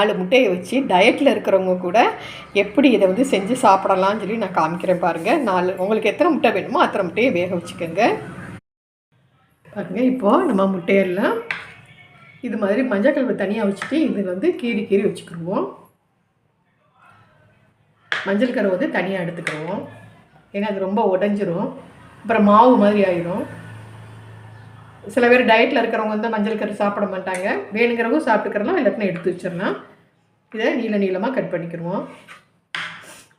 நாலு முட்டையை வச்சு டயட்டில் இருக்கிறவங்க கூட எப்படி இதை வந்து செஞ்சு சாப்பிடலாம்னு சொல்லி நான் காமிக்கிறேன் பாருங்கள் நாலு உங்களுக்கு எத்தனை முட்டை வேணுமோ அத்தனை முட்டையை வேக வச்சுக்கோங்க. பாருங்கள் இப்போது நம்ம முட்டையெல்லாம் இது மாதிரி மஞ்சள் கலவை தனியாக வச்சுட்டு இது வந்து கீறி கீறி வச்சுக்கிடுவோம் மஞ்சள் கருவை வந்து தனியாக எடுத்துக்கிடுவோம் ஏன்னா அது ரொம்ப உடஞ்சிரும். அப்புறம் மாவு மாதிரி ஆயிரும். சில பேர் டயட்டில் இருக்கிறவங்க வந்து மஞ்சள் கறி சாப்பிட மாட்டாங்க. வேணுங்கிறவங்க சாப்பிட்டுக்கிறலாம் இல்லாட்டினா எடுத்து வச்சிடலாம். இதை நீள நீளமாக கட் பண்ணிக்கிடுவோம்.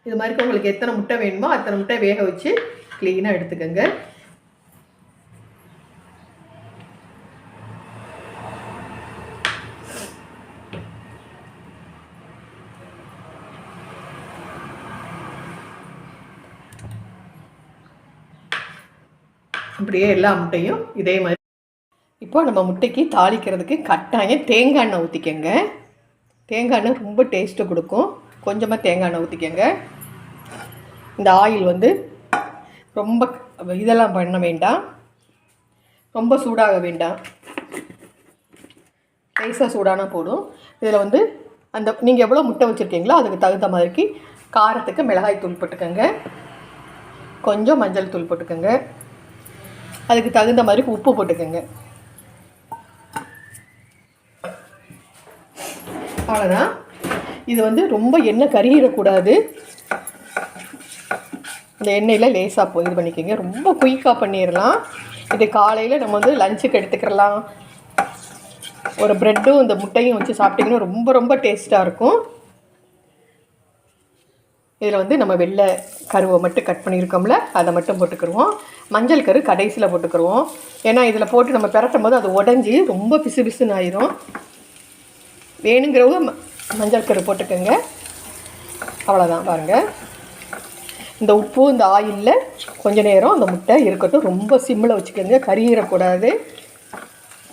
இது மாதிரி உங்களுக்கு எத்தனை முட்டை வேணுமோ அத்தனை முட்டை வேக வச்சு க்ளீனாக எடுத்துக்கோங்க. அப்படியே எல்லா முட்டையும் இதே மாதிரி இப்போ நம்ம முட்டைக்கு தாளிக்கிறதுக்கு கட்டாயம் தேங்காய் எண்ணெய் ஊற்றிக்கங்க தேங்காய் எண்ணெய் ரொம்ப டேஸ்ட்டு கொடுக்கும். கொஞ்சமாக தேங்காய் எண்ணெய் ஊற்றிக்கங்க இந்த ஆயில் வந்து ரொம்ப இதெல்லாம் பண்ண வேண்டாம். ரொம்ப சூடாக வேண்டாம். லேசாக சூடானா போடும் இதில் வந்து அந்த நீங்கள் எவ்வளோ முட்டை வச்சுருக்கீங்களோ அதுக்கு தகுந்த மாதிரிக்கு காரத்துக்கு மிளகாய் தூள் போட்டுக்கோங்க. கொஞ்சம் மஞ்சள் தூள் போட்டுக்கோங்க. அதுக்கு தகுந்த மாதிரி உப்பு போட்டுக்கோங்க. அவ்வளோதான் இது வந்து ரொம்ப எண்ணெய் கருகிடக்கூடாது. இந்த எண்ணெயில் லேசாக போய் இது பண்ணிக்கோங்க. ரொம்ப குயிக்காக பண்ணிடலாம் இது காலையில் நம்ம வந்து லஞ்சுக்கு எடுத்துக்கிறலாம். ஒரு ப்ரெட்டும் இந்த முட்டையும் வச்சு சாப்பிட்டிங்கன்னா ரொம்ப ரொம்ப டேஸ்ட்டாக இருக்கும். இதில் வந்து நம்ம வெள்ளை கருவை மட்டும் கட் பண்ணியிருக்கோம்ல அதை மட்டும் போட்டுக்கிடுவோம் மஞ்சள் கரு கடைசியில் போட்டுக்கிடுவோம் ஏன்னா இதில் போட்டு நம்ம பிரட்டும் போது அது உடஞ்சி ரொம்ப பிசு பிசுன்னு ஆயிரும். வேணுங்கிறவங்க மஞ்சள் கரு போட்டுக்கோங்க. அவ்வளோதான் பாருங்கள் இந்த உப்பு இந்த ஆயிலில் கொஞ்ச நேரம் அந்த முட்டை இருக்கட்டும். ரொம்ப சிம்மில் வச்சுக்கோங்க. கறியிடக்கூடாது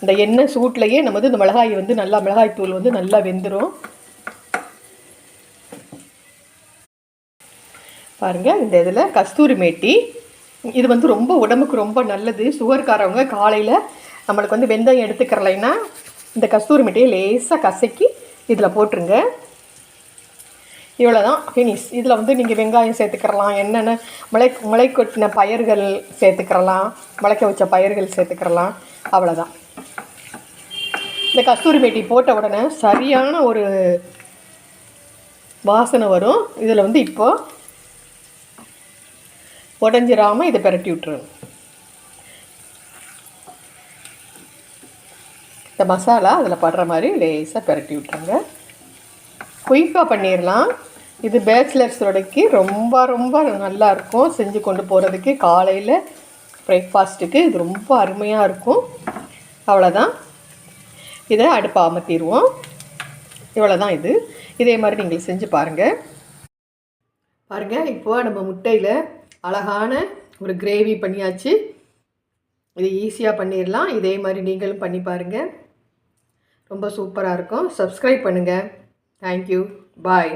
இந்த எண்ணெய் சூட்லேயே நம்ம வந்து இந்த மிளகாய் வந்து நல்லா மிளகாய் தூள் வந்து நல்லா வெந்துடும் பாருங்கள் இந்த இதில் கஸ்தூரி மேட்டி இது வந்து ரொம்ப உடம்புக்கு ரொம்ப நல்லது. சுகர்காரவங்க காலையில் நம்மளுக்கு வந்து வெந்தயம் எடுத்துக்கிறலைன்னா இந்த கஸ்தூரி மிட்டையை லேசாக கசக்கி இதில் போட்டுருங்க. இவ்வளோ தான் ஃபினிஷ் இதில் வந்து நீங்கள் வெங்காயம் சேர்த்துக்கிறலாம். என்னென்ன முளை முளை கொட்டின பயிர்கள் சேர்த்துக்கிறலாம். முளைக்க வச்ச பயிர்கள் சேர்த்துக்கிறலாம். அவ்வளோதான் இந்த கஸ்தூரி மேட்டி போட்ட உடனே சரியான ஒரு வாசனை வரும். இதில் வந்து இப்போது உடஞ்சிராமல் இதை பெரட்டி விட்டுருங்க இந்த மசாலா அதில் படுற மாதிரி லேசாக பெரட்டி விட்ருங்க குயிக்காக பண்ணிடலாம் இது பேச்சுலர்ஸோடைக்கு ரொம்ப ரொம்ப நல்லாயிருக்கும் செஞ்சு கொண்டு போகிறதுக்கு காலையில் பிரேக்ஃபாஸ்ட்டுக்கு இது ரொம்ப அருமையாக இருக்கும். அவ்வளோதான் இதை அடுப்பை அமர்த்திடுவோம் இவ்வளோ தான் இது. இதே மாதிரி நீங்கள் செஞ்சு பாருங்கள் பாருங்கள் இப்போது நம்ம முட்டையில் அழகான ஒரு கிரேவி பண்ணியாச்சு. இது ஈஸியாக பண்ணிடலாம் இதே மாதிரி நீங்களும் பண்ணி பாருங்கள் ரொம்ப சூப்பராக இருக்கும். சப்ஸ்கிரைப் பண்ணுங்கள் தேங்க்யூ பாய்